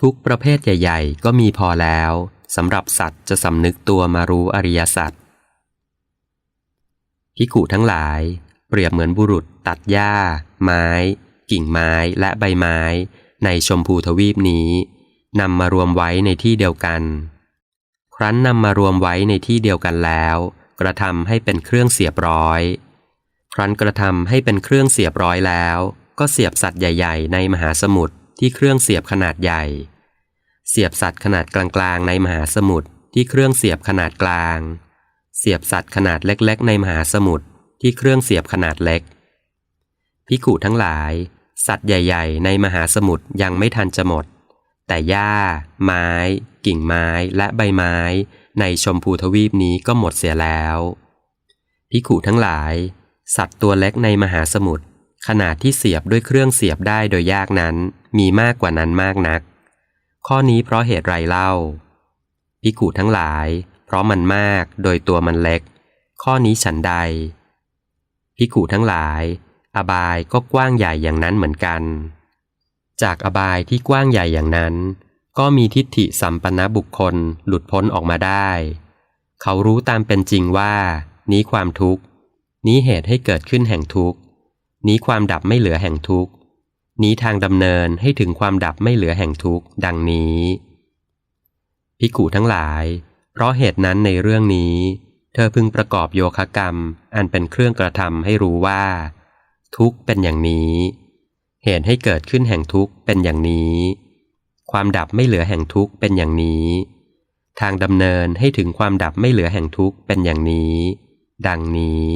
ทุกประเภทใหญ่ ๆ ก็มีพอแล้วสำหรับสัตว์จะสำนึกตัวมารู้อริยสัจพิกุทั้งหลาย เปรียบเหมือนบุรุษ ตัดหญ้า ไม้ กิ่งไม้และใบไม้ ในชมพูทวีปนี้นำมารวมไว้ในที่เดียวกัน ครั้นนำมารวมไว้ในที่เดียวกันแล้ว กระทำให้เป็นเครื่องเสียบร้อย ครั้นกระทำให้เป็นเครื่องเสียบร้อยแล้ว ก็เสียบสัตว์ใหญ่ ๆ ในมหาสมุทร ที่เครื่องเสียบขนาดใหญ่ เสียบสัตว์ขนาดกลางๆ ในมหาสมุทรที่เครื่องเสียบขนาดกลาง เสียบสัตว์ขนาดเล็ก ๆ ในมหาสมุทรที่เครื่องเสียบขนาดเล็ก พิกุทั้งหลาย สัตว์ใหญ่ ๆ ในมหาสมุทรยังไม่ทันจะหมด แต่หญ้า ไม้ กิ่งไม้และใบไม้ ในชมพูทวีปนี้ก็หมดเสียแล้วพิกุทั้งหลาย สัตว์ตัวเล็กในมหาสมุทรขนาดที่เสียบด้วยเครื่องเสียบได้โดยยากนั้น มีมากกว่านั้นมากนัก ข้อนี้เพราะเหตุไรเล่าพิกุทั้งหลาย เพราะมันมากโดยตัวมันเล็ก ข้อนี้ฉันใดพิกุทั้งหลาย อบายก็กว้างใหญ่อย่างนั้นเหมือนกัน จากอบายที่กว้างใหญ่อย่างนั้น ก็มีทิฏฐิสัมปนบุคคลหลุดพ้นออกมาได้ เขารู้ตามเป็นจริงว่า นี้ความทุกข์ นี้เหตุให้เกิดขึ้นแห่งทุกข์ นี้ความดับไม่เหลือแห่งทุกข์ นี้ทางดำเนินให้ถึงความดับไม่เหลือแห่งทุกข์ดังนี้พิกุทั้งหลาย เพราะเหตุนั้นในเรื่องนี้ เธอพึงประกอบโยคะกรรม อันเป็นเครื่องกระทำให้รู้ว่า ทุกข์เป็นอย่างนี้ เหตุให้เกิดขึ้นแห่งทุกข์เป็นอย่างนี้ ความดับไม่เหลือแห่งทุกข์เป็นอย่างนี้ ทางดำเนินให้ถึงความดับไม่เหลือแห่งทุกข์เป็นอย่างนี้ ดังนี้